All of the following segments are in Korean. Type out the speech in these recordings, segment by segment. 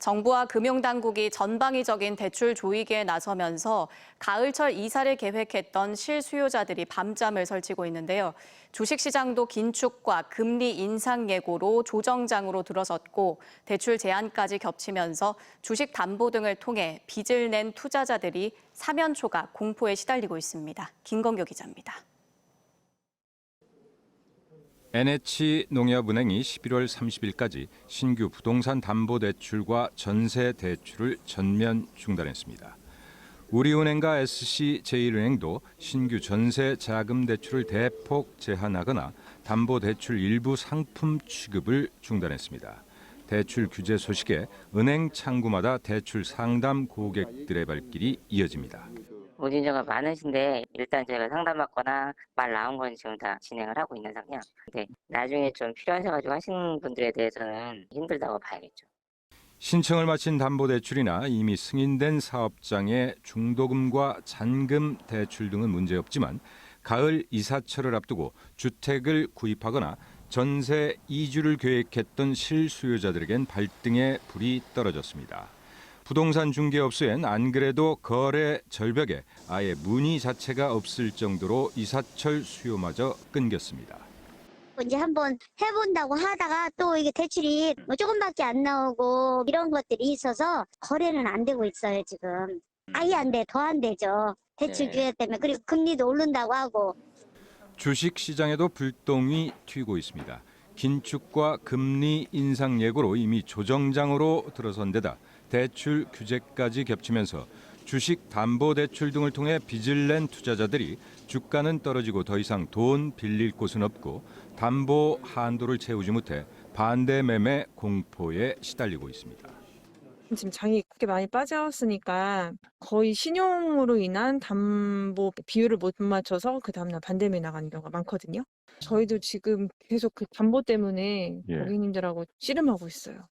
정부와 금융당국이 전방위적인 대출 조이기에 나서면서 가을철 이사를 계획했던 실수요자들이 밤잠을 설치고 있는데요. 주식시장도 긴축과 금리 인상 예고로 조정장으로 들어섰고 대출 제한까지 겹치면서 주식 담보 등을 통해 빚을 낸 투자자들이 사면 초가 공포에 시달리고 있습니다. 김건교 기자입니다. NH농협은행이 11월 30일까지 신규 부동산 담보 대출과 전세 대출을 전면 중단했습니다. 우리은행과 SC제일은행도 신규 전세 자금 대출을 대폭 제한하거나 담보 대출 일부 상품 취급을 중단했습니다. 대출 규제 소식에 은행 창구마다 대출 상담 고객들의 발길이 이어집니다. 무진자가 많으신데 일단 제가 상담받거나 말 나온 건 지금 다 진행을 하고 있는 상태야. 근데 나중에 좀 필요하셔가지고 하시는 분들에 대해서는 힘들다고 봐야겠죠. 신청을 마친 담보대출이나 이미 승인된 사업장의 중도금과 잔금 대출 등은 문제없지만 가을 이사철을 앞두고 주택을 구입하거나 전세 이주를 계획했던 실수요자들에겐 발등에 불이 떨어졌습니다. 부동산 중개업소엔 안 그래도 거래 절벽에 아예 문의 자체가 없을 정도로 이사철 수요마저 끊겼습니다. 이제 한번 해본다고 하다가 또 이게 대출이 뭐 조금밖에 안 나오고 이런 것들이 있어서 거래는 안 되고 있어요 지금 아예 안 돼 더 안 되죠 대출 네. 규제 때문에 그리고 금리도 오른다고 하고 주식 시장에도 불똥이 튀고 있습니다. 긴축과 금리 인상 예고로 이미 조정장으로 들어선 데다 대출 규제까지 겹치면서 주식 담보 대출 등을 통해 빚을 낸 투자자들이 주가는 떨어지고 더 이상 돈 빌릴 곳은 없고 담보 한도를 채우지 못해 반대 매매 공포에 시달리고 있습니다. 지금 장이 그렇게 많이 빠졌으니까 거의 신용으로 인한 담보 비율을 못 맞춰서 그 다음날 반대매 나가는 경우가 많거든요. 저희도 지금 계속 그 담보 때문에 예. 고객님들하고 씨름하고 있어요.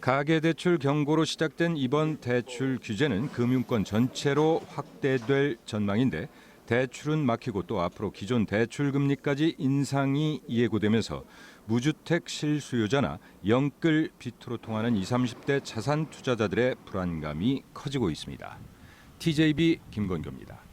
가계대출 경고로 시작된 이번 대출 규제는 금융권 전체로 확대될 전망인데 대출은 막히고 또 앞으로 기존 대출 금리까지 인상이 예고되면서 무주택 실수요자나 영끌 빚으로 통하는 20, 30대 자산 투자자들의 불안감이 커지고 있습니다. TJB 김건교입니다.